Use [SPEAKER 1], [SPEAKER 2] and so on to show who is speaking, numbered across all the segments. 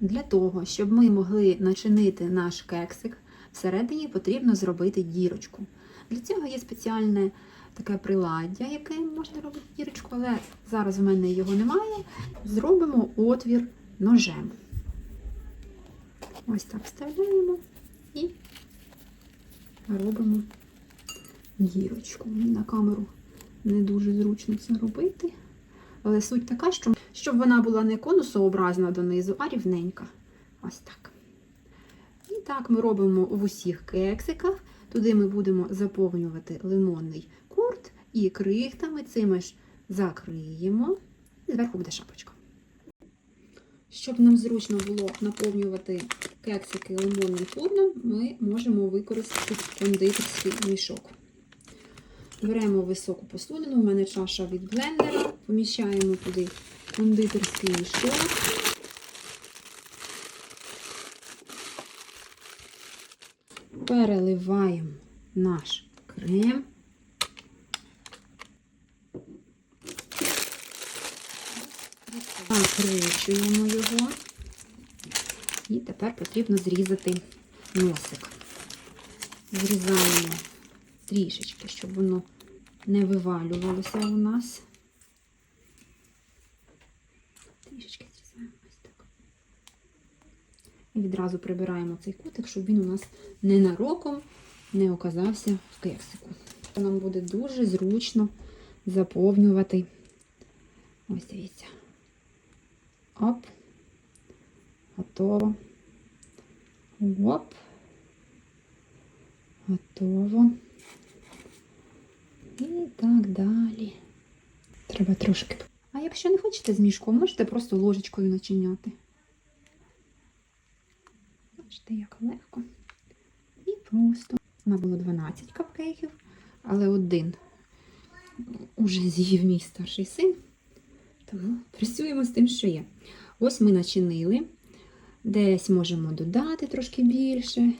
[SPEAKER 1] Для того, щоб ми могли начинити наш кексик, всередині потрібно зробити дірочку. Для цього є спеціальне таке приладдя, яке можна робити дірочку, але зараз в мене його немає. Зробимо отвір ножем. Ось так вставляємо і робимо дірочку. На камеру не дуже зручно це робити. Але суть така, що щоб вона була не конусообразна донизу, а рівненька. Ось так. І так ми робимо в усіх кексиках. Туди ми будемо заповнювати лимонний курт і крихтами цими ж закриємо. І зверху буде шапочка. Щоб нам зручно було наповнювати кексики лимонним курном, ми можемо використати кондитерський мішок. Беремо високу посудину, у мене чаша від блендера, поміщаємо туди кондитерський мішок. Переливаємо наш крем. Накручуємо його. І тепер потрібно зрізати носик. Зрізаємо трішечки, щоб воно не вивалювалося у нас. Трішечки зрізаємо ось так. І відразу прибираємо цей кутик, щоб він у нас ненароком не оказався в кексику. Нам буде дуже зручно заповнювати. Ось дивіться. Оп. Готово. Оп. Готово. Так далі. Треба трошки. А якщо не хочете з мішком, можете просто ложечкою начиняти. Бачите, як легко. І просто. У нас було 12 капкейків, але один уже з'їв мій старший син. Тому працюємо з тим, що є. Ось ми начинили. Десь можемо додати трошки більше.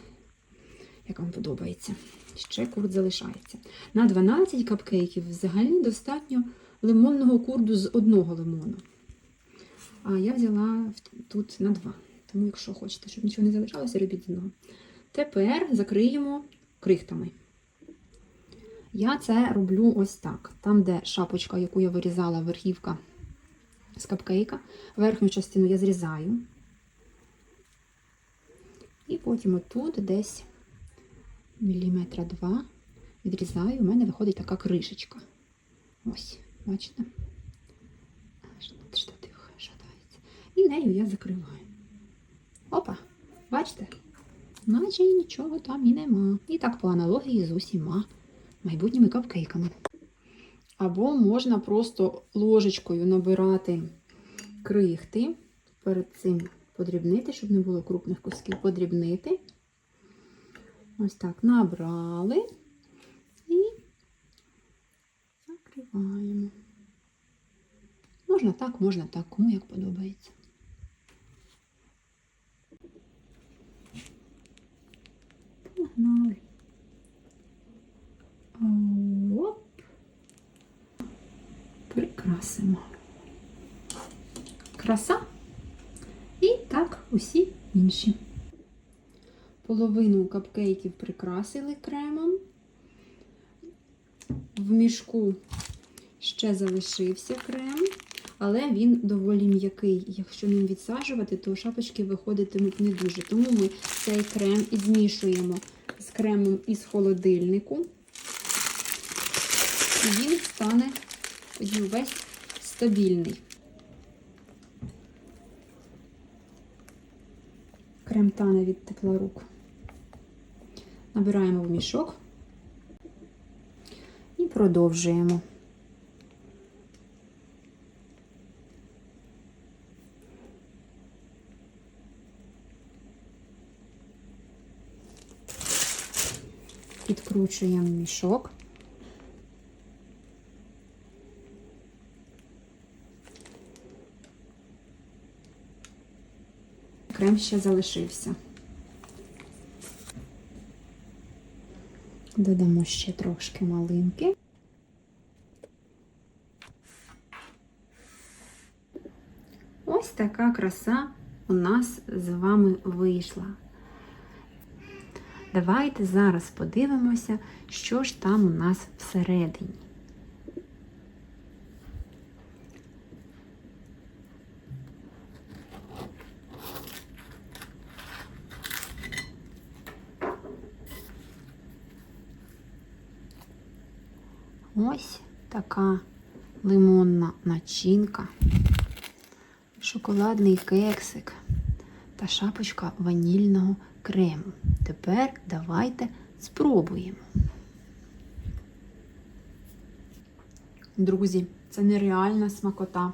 [SPEAKER 1] Як вам подобається. Ще курт залишається. На 12 капкейків взагалі достатньо лимонного курду з одного лимону. А я взяла тут на два. Тому, якщо хочете, щоб нічого не залишалося, робіть з одного. Тепер закриємо крихтами. Я це роблю ось так. Там, де шапочка, яку я вирізала, верхівка з капкейка, верхню частину я зрізаю. І потім отут десь міліметра два відрізаю, у мене виходить така кришечка. Ось, бачите? Штатив шатається. І нею я закриваю. Опа, бачите? Наче нічого там і нема. І так по аналогії з усіма майбутніми капкейками. Або можна просто ложечкою набирати крихти, перед цим подрібнити, щоб не було крупних кусків, подрібнити. Ось так набрали і закриваємо. Можна так, можна так, кому як подобається. Погнали. Оп. Прикрасимо. Краса. І так усі інші. Половину капкейків прикрасили кремом. В мішку ще залишився крем, але він доволі м'який. Якщо ним відсаджувати, то шапочки виходитимуть не дуже. Тому ми цей крем і змішуємо з кремом із холодильнику. І він стане весь стабільний. Крем тане від тепла рук. Набираємо в мішок і продовжуємо. Підкручуємо мішок. Крем ще залишився. Додамо ще трошки малинки. Ось така краса у нас з вами вийшла. Давайте зараз подивимося, що ж там у нас всередині. Ось така лимонна начинка, шоколадний кексик та шапочка ванільного крему. Тепер давайте спробуємо. Друзі, це нереальна смакота.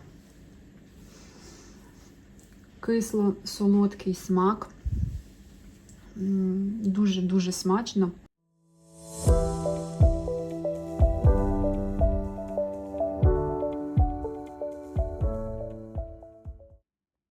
[SPEAKER 1] Кисло-солодкий смак. Дуже-дуже смачно.